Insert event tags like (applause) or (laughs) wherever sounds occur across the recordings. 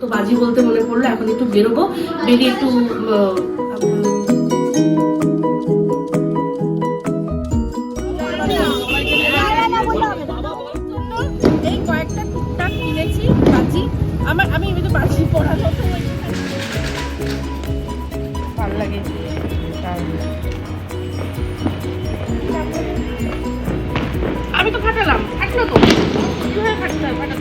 তো বাজি বলতে মনে পড়ল, এখন একটু বেরোবো। বেরিয়ে একটু বাজি আমার আমি বাজি পড়ানো তো ভালো লাগে আমি তো ফাটালাম, ফাটলো তো। কীভাবে ফাটতে হবে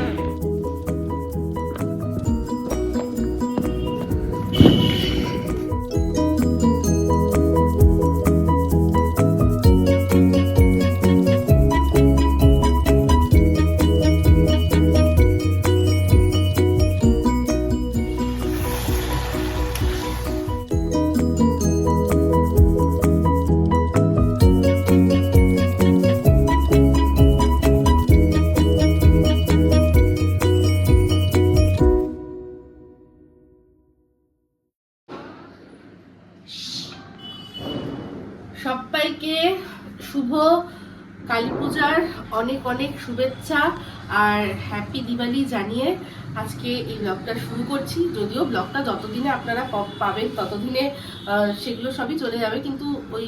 শুভেচ্ছা আর হ্যাপি দিওয়ালি জানিয়ে আজকে এই ব্লগটা শুরু করছি। যদিও ব্লগটা যতদিনে আপনারা পাবেন ততদিনে সেগুলো সবই চলে যাবে। কিন্তু ওই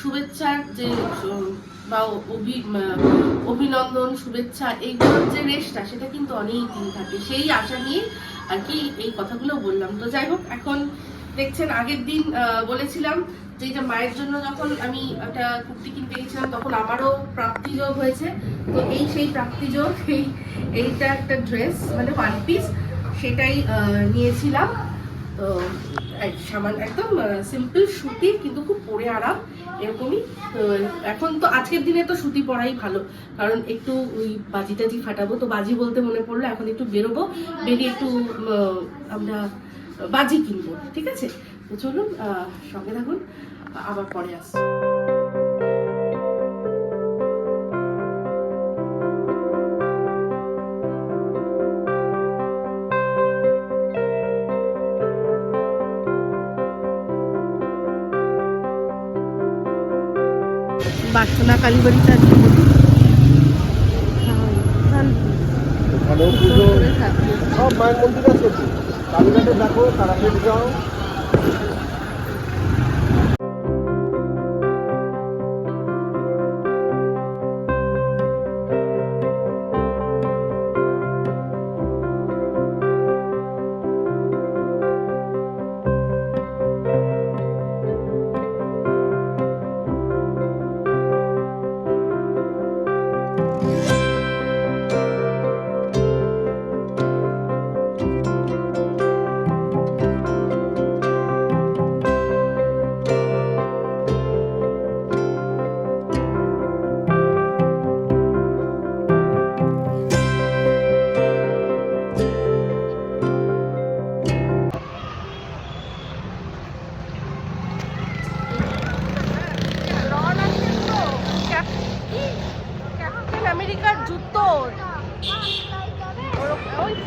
শুভেচ্ছার যে বা অভি অভিনন্দন, শুভেচ্ছা, এইগুলোর যে রেশটা সেটা কিন্তু অনেক দিন থাকে। সেই আশা নিয়ে আর কি এই কথাগুলো বললাম। তো যাই হোক, এখন দেখছেন আগের দিন বলেছিলাম যে এটা মায়ের জন্য যখন আমি একটা কুর্তি কিনতে গেছিলাম তখন আমারও প্রাপ্তিযোগ হয়েছে। তো এই সেই প্রাপ্তিযোগ এই, এইটা একটা ড্রেস মানে ওয়ান পিস সেটাই নিয়েছিলাম। তো সামান্য একদম সিম্পল সুতি কিন্তু খুব পরে আরাম, এরকমই। এখন তো আজকের দিনে তো সুতি পরাই ভালো, কারণ একটু ওই বাজি টাজি ফাটাবো। তো বাজি বলতে মনে পড়ল, এখন একটু বেরোবো, বেরিয়ে একটু আমরা বাজি কিনবো, ঠিক আছে? তো চলুন সঙ্গে থাকুন আবার পরে আসছি। বাসনা কালীবাড়িতে আজকে পুজো। সব মায়ের মন্দির আছে। কালীঘাটে দেখো তারাপীঠ যাও।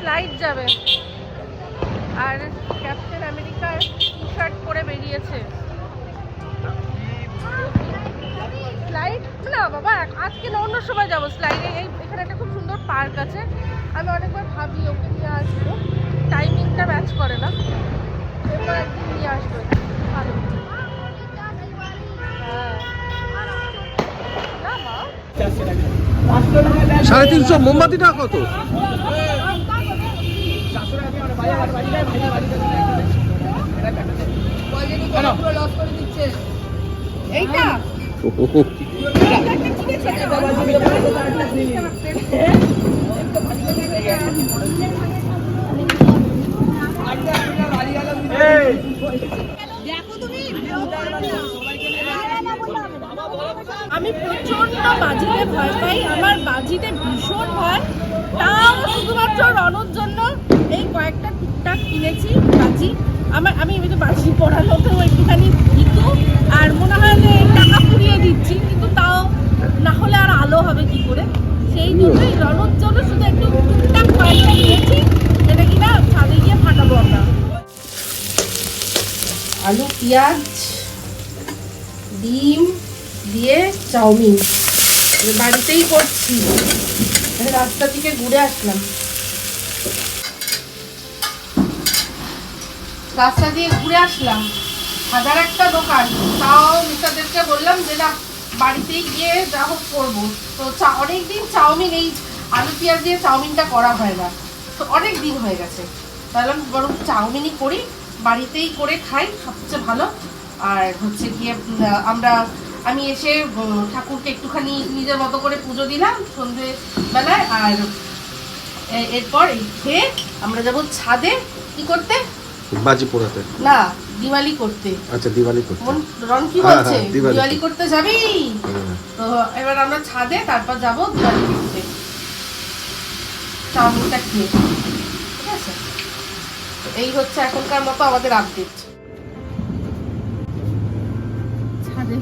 ফ্লাইট যাবে। আর ক্যাপ্টেন আমেরিকার টি শার্ট পরে বেরিয়েছে। ফ্লাইট না বাবা আজকে না অন্য সময় যাব স্লাইডে এই এখানে একটা খুব সুন্দর পার্ক আছে। আমি অনেকবার ভাবি ওকে নিয়ে আসব। টাইমিংটা ম্যাচ করে না। এরপর একদিন নিয়ে আসব। ভালো। হ্যাঁ। সাড়ে তিনশো মোমবাতিটা কত? আমি প্রচণ্ড বাজিতে ভয় পাই, আমার বাজিতে ভীষণ ভয়। তাও শুধুমাত্র রণর জন্য এই কয়েকটা টুকটাক কিনেছি, বাজি। আমার আমি একটু বাজি পড়ানোতেও একটুখানি ভীতু, আর মনে হয় যে টাকা পুড়িয়ে দিচ্ছি, কিন্তু তাও না হলে আর আলো হবে কি করে? সেই জন্যই রণর জন্য শুধু একটু টুকটাক কয়েকটা নিয়েছি যেটা কিনা ছাদে গিয়ে ফাটাবো আমরা। আলু, পেঁয়াজ, ডিম দিয়ে চাউমিন। বাড়িতেই করছি। রাস্তা থেকে ঘুরে আসলাম। রাস্তা দিয়ে ঘুরে আসলাম। হাজার একটা দোকান। তাও মিস্টারদেরকে বললাম যে, না, বাড়িতেই গিয়ে যা হোক করব। তো চা, অনেকদিন চাউমিন এই আলু পেঁয়াজ দিয়ে চাউমিনটা করা হয় না। তো অনেক দিন হয়ে গেছে। তাহলে বরং চাউমিনই করি, বাড়িতেই করে খাই, সবচেয়ে ভালো। আর হচ্ছে গিয়ে আমরা, আমি এসে ঠাকুরকে একটুখানি নিজের মতো করে পুজো দিলাম সন্ধে বেলায় আর এরপর খেয়ে আমরা যাব ছাদে। কি করতে? বাজি পোড়াতে না দিওয়ালি করতে। আচ্ছা দিওয়ালি করতে। মন রন কি হ্যাঁ, বলছে? হ্যাঁ, দিওয়ালি করতে। যাবি? হ্যাঁ। তো এবার আমরা ছাদে তারপর যাব দিওয়ালি করতে। চাউমিনটা খেয়ে ঠিক আছে? এই হচ্ছে এখনকার মতো আমাদের আপডেট ছাদে।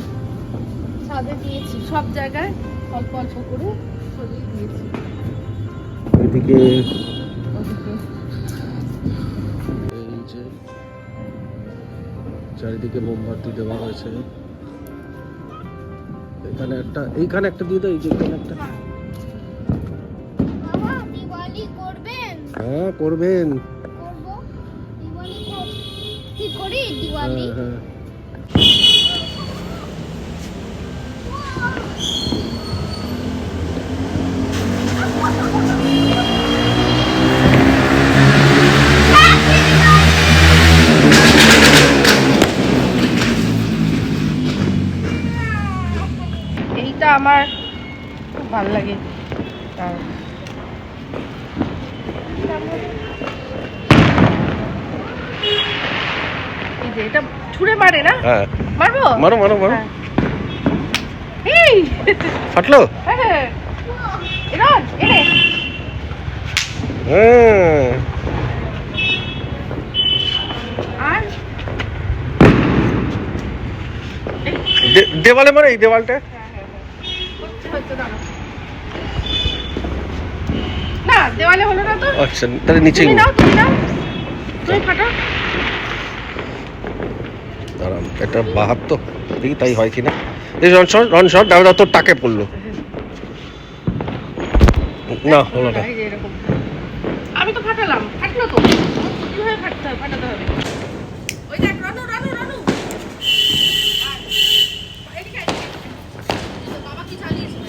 ছাদে দিয়েছি সব জায়গায় অল্প অল্প করে ছড়িয়ে দিয়েছি। এদিকে চারিদিকে মোমবাতি দেওয়া হয়েছে। এখানে একটা এইখানে একটা দিয়ে দাও এই যে এখানে একটা। হ্যাঁ করবেন। হ্যাঁ হ্যাঁ। আমার খুব ভালো লাগে। আর এই যে এটা ছুঁড়ে মারে না? হ্যাঁ। মারবো? মারো মারো মারো। হ্যাঁ। এই! ফাটলো? হ্যাঁ এরন এনে হ্যাঁ। দে- দেওয়ালে মারো এই দেওয়ালটা হ্যাঁ, হ্যাঁ, হ্যাঁ। হচ্ছে, হচ্ছে, দাঁড়াও। না দেওয়ালে হলো না তো? আচ্ছা তাহলে নিচেই তুমি নাও তুমি নাও। তুমি ফাটো দাঁড়ান এটা বাহাত তো দেখি তাই হয় কিনা। এই রনসর রনসর দাও দাও তোর টাকে পড়ল। না হলো না। আমি তো ফাটালাম ফাটলো তো। কীভাবে ফাটতে হবে ফাটাতে হবে। ওই দেখ রানু রানু রানু আয়। এদিকে আয়, এদিকে আয়। এই যে বাবা কি চালিয়েছে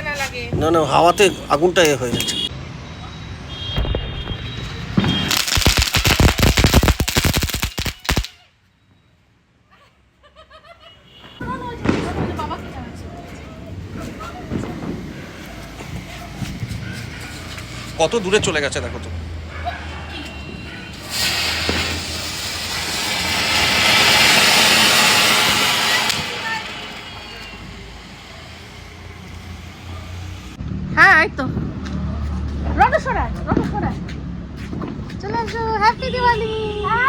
না লাগে? না না হাওয়াতে আগুনটা এ হয়ে যাচ্ছে চালাচ্ছে কত দূরে চলে গেছে দেখো তো হ্যাঁ এই তো রটো সরায় রটো সরায় চলে আসো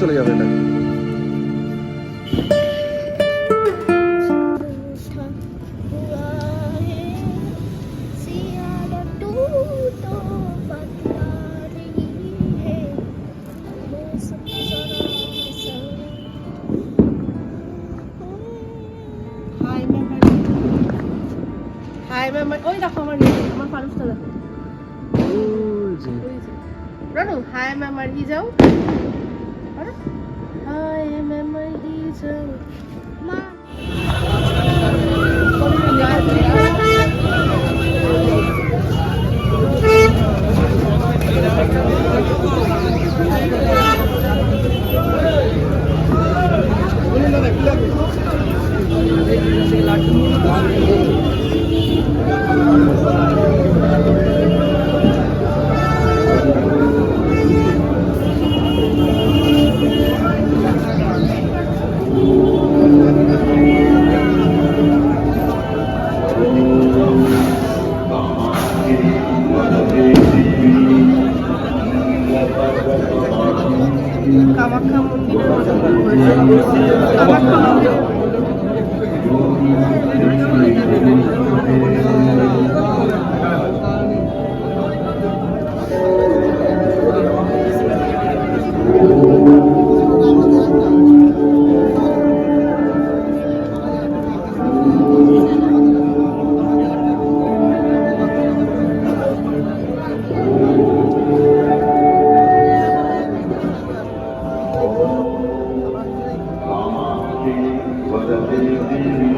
চলে যাবে এটা। আমার ওই দেখো আমার আমার ফারুকটা দেখো। রানু হাই ম্যাম আর হি যাও? করো I remember these hours. মা কামাখ্যা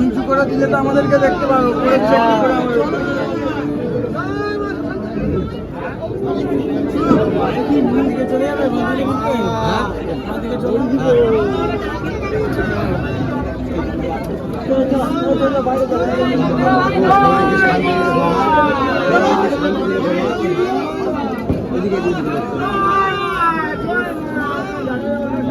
নিচু করে দিলে তো আমাদেরকে দেখতে দিকে চলে যাবে বাইরে চলো, বাইরে চলো। এদিকে, এদিকে, এদিকে। করব টিপ করব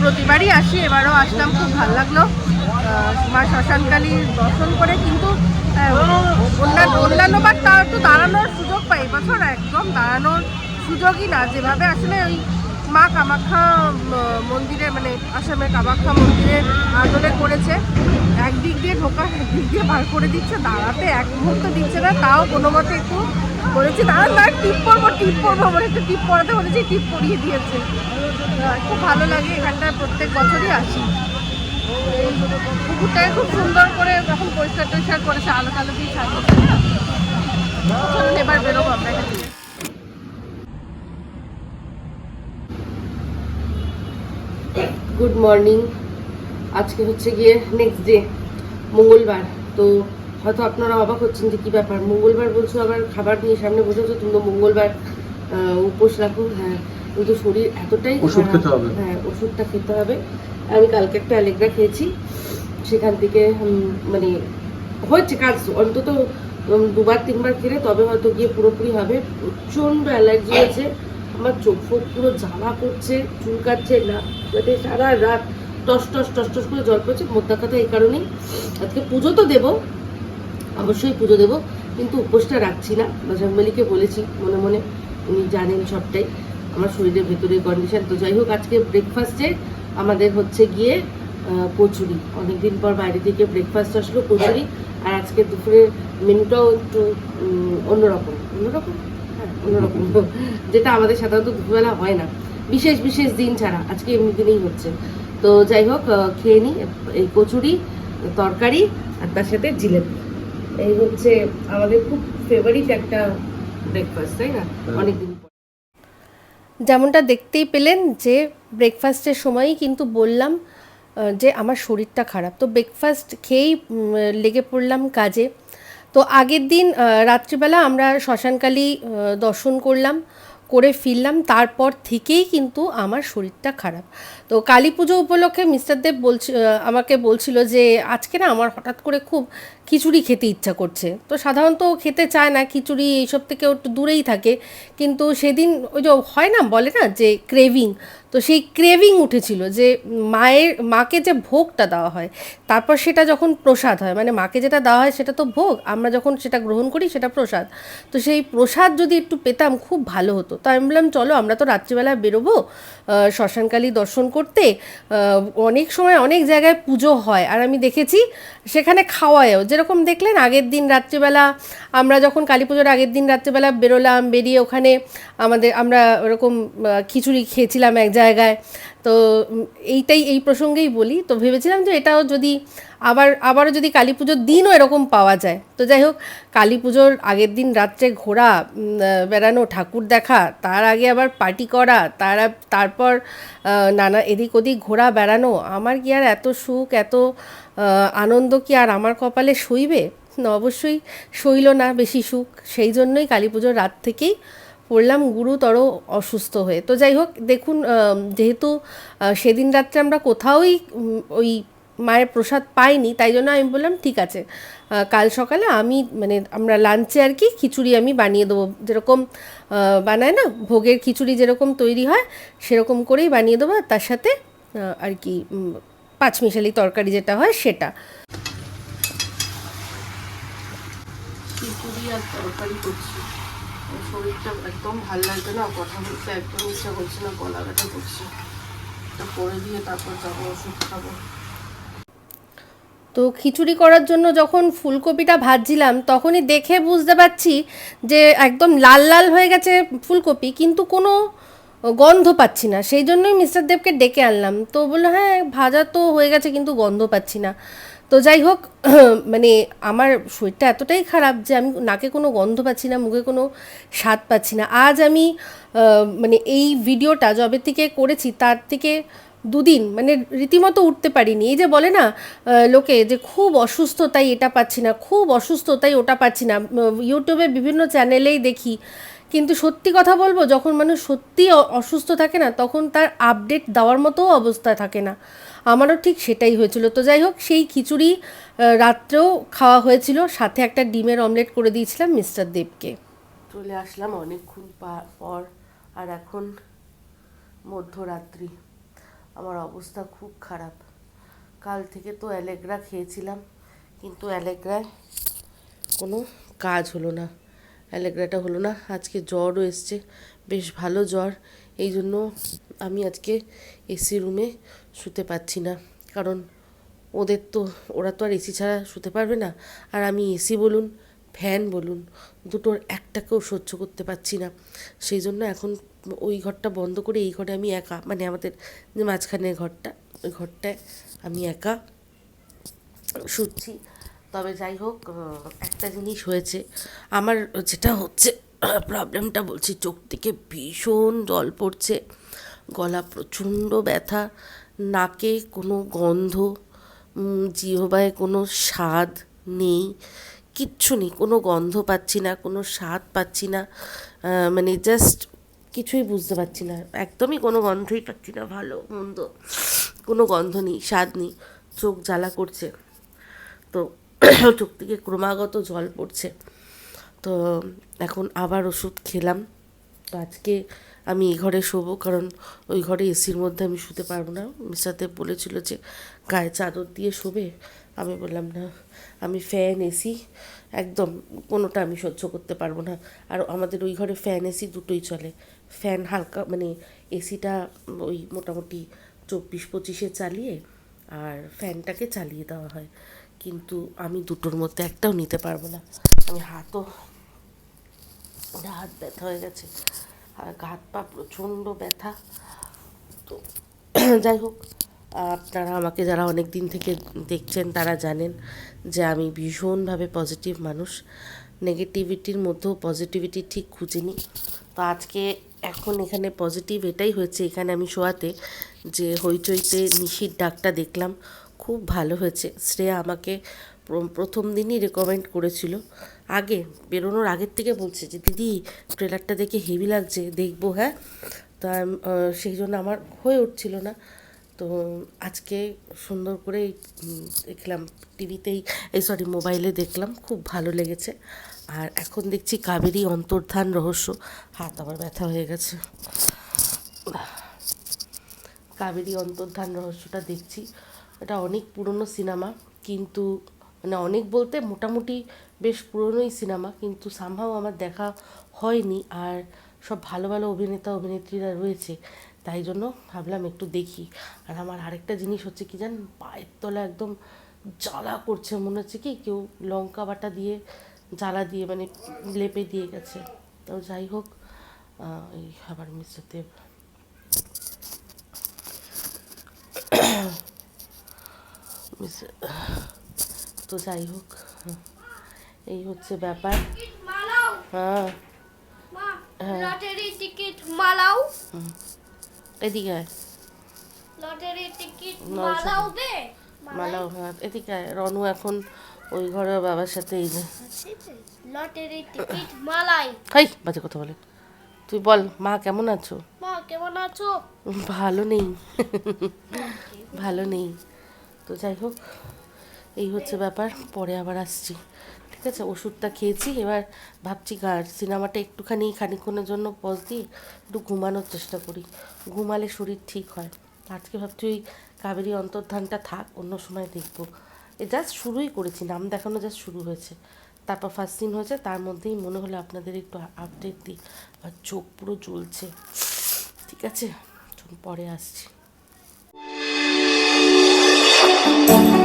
প্রতিবারই আসি এবারও আসলাম খুব ভালো লাগল। মা শ্মশানকালীর দর্শন করে কিন্তু আহ, অন্যান্য অন্যান্যবার তার একটু দাঁড়ানোর সুযোগ পাই। এবছর একদম দাঁড়ানোর সুযোগই না যেভাবে আসলে ওই মা কামাখ্যা মন্দিরে মানে আসামে কামাখ্যা মন্দিরে আদলে করেছে। একদিক দিয়ে ঢোকা, একদিক দিয়ে বার করে দিচ্ছে, দাঁড়াতে এক মুহূর্ত দিচ্ছে না, তাও কোনো মতে একটু বলেছি দাঁড়ান না, টিপ পরবো টিপ পরবো আমার একটু টিপ পরাতে বলেছি, টিপ পরিয়ে দিয়েছে। খুব ভালো লাগে, এখানটায় প্রত্যেক বছরই আসি। পুকুরটাকে খুব সুন্দর করে এখন পরিষ্কার টরিষ্কার করেছে আলো টালো দিয়ে সাজিয়েছে এবার বেরোবো আমরা এখান গুড মর্নিং। আজকে হচ্ছে গিয়ে নেক্সট ডে মঙ্গলবার। তো হয়তো আপনারা অবাক হচ্ছেন যে কী ব্যাপার? মঙ্গলবার বলছো আবার খাবার নিয়ে সামনে বসেছো তুমি তো মঙ্গলবার উপোস রাখো। হ্যাঁ কিন্তু শরীর এতটাই ওষুধ খারাপ। খেতে হবে। হ্যাঁ ওষুধটা খেতে হবে। আমি কালকে একটা অ্যালেগ্রা খেয়েছি। সেখান থেকে মানে হচ্ছে কাজ অন্তত দুবার তিনবার খেলে তবে হয়তো গিয়ে পুরোপুরি হবে। প্রচণ্ড অ্যালার্জি আছে আমার চোখ ফোক পুরো জ্বালা করছে, চুলকাচ্ছে না যাতে সারা রাত টস টস টস টস করে জল পড়ছে। মোদ্দা কথা এই কারণেই। আজকে পুজো তো দেবো, অবশ্যই পুজো দেবো, কিন্তু উপোসটা রাখছি না। বজরংবলীকে বলেছি, মনে মনে। উনি জানেন সবটাই। আমার শরীরের ভেতরের কন্ডিশন তো যাই হোক, আজকে ব্রেকফাস্টে আমাদের হচ্ছে গিয়ে কচুরি। অনেকদিন পর বাইরে থেকে ব্রেকফাস্ট আসলো কচুরি। আর আজকে দুপুরের মেনুটাও একটু অন্যরকম। অন্যরকম? অন্যরকম (laughs) যেটা আমাদের সাধারণত দুপুরবেলা হয় না। বিশেষ বিশেষ দিন ছাড়া। আজকে এমনি দিনেই হচ্ছে। তো যাই হোক খেয়ে নিই এই কচুরি তরকারি আর তার সাথে জিলেপি। এই হচ্ছে আমাদের খুব ফেভারিট একটা ব্রেকফাস্ট তাই না? অনেকদিন পর। যেমনটা দেখতেই পেলেন যে ব্রেকফাস্টের সময়ই কিন্তু বললাম যে আমার শরীরটা খারাপ। তো ব্রেকফাস্ট খেয়েই লেগে পড়লাম কাজে। তো আগের দিন রাত্রিবেলা আমরা শ্মশানকালী দর্শন করলাম, করে ফিরলাম। তারপর থেকেই কিন্তু আমার শরীরটা খারাপ। তো কালী পুজো উপলক্ষে মিস্টার দেব বলছি আমাকে বলছিল যে, আজকে না আমার হঠাৎ করে খুব খিচুড়ি খেতে ইচ্ছা করছে। তো সাধারণত খেতে চায় না, খিচুড়ি এইসব থেকে একটু দূরেই থাকে। কিন্তু সেদিন ওই যে হয় না বলে না যে ক্রেভিং তো সেই ক্রেভিং উঠেছিল যে মায়ের, মাকে যে ভোগটা দেওয়া হয়, তারপর সেটা যখন প্রসাদ হয় মানে মাকে যেটা দেওয়া হয় সেটা তো ভোগ, আমরা যখন সেটা গ্রহণ করি সেটা প্রসাদ। তো সেই প্রসাদ যদি একটু পেতাম খুব ভালো হতো। তো আমি বললাম, চলো আমরা তো রাত্রিবেলা বেরোবো শ্মশানকালী দর্শন করতে। অনেক সময় অনেক জায়গায় পুজো হয়। আর আমি দেখেছি সেখানে খাওয়ায়ও যেরকম দেখলেন, আগের দিন রাত্রিবেলা আমরা যখন কালী পুজোর আগের দিন রাত্রিবেলা বেরোলাম, বেরিয়ে ওখানে আমাদের, আমরা ওরকম খিচুড়ি খেয়েছিলাম এক জায়গায়। তো এইটাই, এই প্রসঙ্গেই বলি। তো ভেবেছিলাম যে এটাও যদি আবার, আবারও যদি কালী পুজোর দিনও এরকম পাওয়া যায়। তো যাই হোক, কালী পুজোর আগের দিন রাত্রে ঘোরা বেড়ানো, ঠাকুর দেখা, তার আগে আবার পার্টি করা, তার, তারপর নানা এদিক ওদিক ঘোরা বেড়ানো, আমার কি আর এত সুখ, এত আনন্দ কি আর আমার কপালে সইবে অবশ্যই সইল না বেশি সুখ। সেই জন্যই কালী পুজোর রাত থেকেই পড়লাম, গুরুতর অসুস্থ হয়ে। তো যাই হোক, দেখুন যেহেতু সেদিন রাত্রে আমরা কোথাওই ওই মায়ের প্রসাদ পাইনি, তাই জন্য আমি বললাম, ঠিক আছে কাল সকালে আমি মানে আমরা লাঞ্চে আর কি খিচুড়ি আমি বানিয়ে দেবো। যেরকম বানায় না, ভোগের খিচুড়ি যেরকম তৈরি হয়, সেরকম করেই বানিয়ে দেবো। তার সাথে আর কি পাঁচমিশালি তরকারি যেটা হয় সেটা। আর তরকারি করছি। শরীরটা একদম ভালো লাগছে না কথা বলতে একদম ইচ্ছা করছে না গলা ব্যথা করছে। করে দিয়ে তারপর যাব ওষুধ খাব। তো খিচুড়ি করার জন্য যখন ফুলকপিটা ভাজছিলাম তখনই দেখে বুঝতে পারছি যে একদম লাল লাল হয়ে গেছে ফুলকপি কিন্তু কোনো গন্ধ পাচ্ছি না। সেই জন্যই মিস্টার দেবকে ডেকে আনলাম। তো বলল হ্যাঁ ভাজা তো হয়ে গেছে, কিন্তু গন্ধ পাচ্ছি না। তো যাই হোক (clears throat) মানে আমার শরীরটা এতটাই খারাপ যে আমি নাকে কোনো গন্ধ পাচ্ছি না, মুখে কোনো স্বাদ পাচ্ছি না। আজ আমি মানে এই ভিডিওটা যবে থেকে করেছি, তার থেকে দুদিন মানে রীতিমতো উঠতে পারিনি। এই যে বলে না লোকে যে খুব অসুস্থ তাই এটা পাচ্ছি না, খুব অসুস্থ তাই ওটা পাচ্ছি না। ইউটিউবে বিভিন্ন চ্যানেলেই দেখি। কিন্তু সত্যি কথা বলব, যখন মানুষ সত্যি অসুস্থ থাকে না, তখন তার আপডেট দেওয়ার মতো অবস্থা থাকে না। আমারও ঠিক সেটাই হয়েছিল। তো যাই হোক, সেই খিচুড়ি রাত্রেও খাওয়া হয়েছিল। সাথে একটা ডিমের অমলেট করে দিয়েছিলাম মিস্টার দেবকে। চলে আসলাম অনেকক্ষণ পর, আর এখন মধ্যরাত্রি। আমার অবস্থা খুব খারাপ। কাল থেকে তো অ্যালেগ্রা খেয়েছিলাম, কিন্তু অ্যালেগ্রায় কোনো কাজ হলো না। অ্যালেগ্রাটা হলো না, আজকে জ্বরও এসছে, বেশ ভালো জ্বর, এই জন্য আমি আজকে এসি রুমে শুতে পারছি না, কারণ ওদের তো, ওরা তো আর এসি ছাড়া শুতে পারবে না, আর আমি এসি বলুন ফ্যান বলুন, দুটোর একটাকেও সহ্য করতে পারছি না, সেই জন্য এখন ওই ঘরটা বন্ধ করে এই ঘরে আমি একা মানে আমাদের যে মাঝখানের ঘরটা, ওই ঘরটায় আমি একা শুচ্ছি। তবে যাই হোক একটা জিনিস হয়েছে। আমার যেটা হচ্ছে, প্রবলেমটা বলছি, চোখ থেকে ভীষণ জল পড়ছে, গলা প্রচণ্ড ব্যথা, নাকে কোনো গন্ধ জিহবায় কোনো স্বাদ নেই, কিচ্ছু নেই, কোনো গন্ধ পাচ্ছি না, কোনো স্বাদ পাচ্ছি না মানে জাস্ট কিছুই বুঝতে পারছি না, একদমই কোনো গন্ধই পাচ্ছি না, ভালো, মন্দ, কোনো গন্ধ নেই, স্বাদ নেই, চোখ জ্বালা করছে। তো চোখ থেকে ক্রমাগত জল পড়ছে। তো এখন আবার ওষুধ খেলাম। তো আজকে আমি এই ঘরে শোবো, কারণ ওই ঘরে এসির মধ্যে আমি শুতে পারব না। মিস্টার দেব বলেছিল যে গায়ে চাদর দিয়ে শোবে। আমি বললাম, না, আমি ফ্যান, এসি একদম কোনোটা আমি সহ্য করতে পারব না। আর আমাদের ওই ঘরে ফ্যান, এসি দুটোই চলে। ফ্যান হালকা মানে এসিটা ওই মোটামুটি চব্বিশ পঁচিশে চালিয়ে, আর ফ্যানটাকে চালিয়ে দেওয়া হয়। কিন্তু আমি দুটোর মধ্যে একটাও নিতে পারব না। আমি হাতও হাত ব্যথা হয়ে গেছে। আর হাত পা প্রচণ্ড ব্যথা। তো (clears throat) যাই হোক, আপনারা আমাকে যারা অনেক দিন থেকে দেখছেন, তারা জানেন যে আমি ভীষণভাবে পজিটিভ মানুষ। নেগেটিভিটির মধ্যেও পজিটিভিটি ঠিক খুঁজিনি তো আজকে এখন এখানে পজিটিভ এটাই হয়েছে। এখানে আমি শোয়াতে যে হইচইতে নিশির ডাকটা দেখলাম খুব ভালো হয়েছে। শ্রেয়া আমাকে প্রথম দিনই রেকমেন্ড করেছিল। আগে, বেরোনোর আগের থেকে বলছে যে, দিদি ট্রেলারটা দেখে হেভি লাগছে, দেখব হ্যাঁ? তা সেই জন্য আমার হয়ে উঠছিল না। তো আজকে সুন্দর করে দেখলাম টিভিতেই এই সরি মোবাইলে দেখলাম, খুব ভালো লেগেছে। আর এখন দেখছি কাবেরী অন্তর্ধান রহস্য। হাত আবার ব্যথা হয়ে গেছে। কাবেরী অন্তর্ধান রহস্যটা দেখছি। এটা অনেক পুরনো সিনেমা, কিন্তু মানে অনেক বলতে মোটামুটি বেশ পুরনোই সিনেমা, কিন্তু সামহাও আমার দেখা হয়নি আর সব ভালো ভালো অভিনেতা, অভিনেত্রীরা রয়েছে, তাই জন্য ভাবলাম একটু দেখি। আর আমার আরেকটা জিনিস হচ্ছে কি জান পায়ের তলা একদম জ্বালা করছে, মনে হচ্ছে কি কেউ লঙ্কা বাটা দিয়ে, জ্বালা দিয়ে মানে লেপে দিয়ে গেছে। তো যাই হোক এই আবার মিস্টার দেব তো যাই হোক এই হচ্ছে ব্যাপার। হ্যাঁ। হ্যাঁ। লটারি টিকিট মালাও। এদিকে লটারি টিকিট মালাও দে। মালাও। হ্যাঁ। এদিকে রনু এখন ওই ঘরে বাবার সাথে এই যে। লটারি টিকিট মালাই। হাই বাজে কথা বলে। তুই বল মা কেমন আছো? মা কেমন আছো? ভালো নেই। ভালো নেই। তো যাই হোক, এই হচ্ছে ব্যাপার, পরে আবার আসছি। ঠিক আছে, ওষুধটা খেয়েছি, এবার ভাবছি গার সিনেমাটা একটুখানি খানিক্ষণের জন্য পজ দিয়ে একটু ঘুমানোর চেষ্টা করি। ঘুমালে শরীর ঠিক হয়। আজকে ভাবছি ওই কাবেরী অন্তর্ধানটা থাক, অন্য সময় দেখব। এ জাস্ট শুরুই করেছি, নাম দেখানো জাস্ট শুরু হয়েছে। তারপর ফার্স্ট সিন হয়েছে, তার মধ্যেই মনে হলো আপনাদের একটু আপডেট দিই। আর চোখ পুরো জ্বলছে। ঠিক আছে পরে আসছি। Thank you.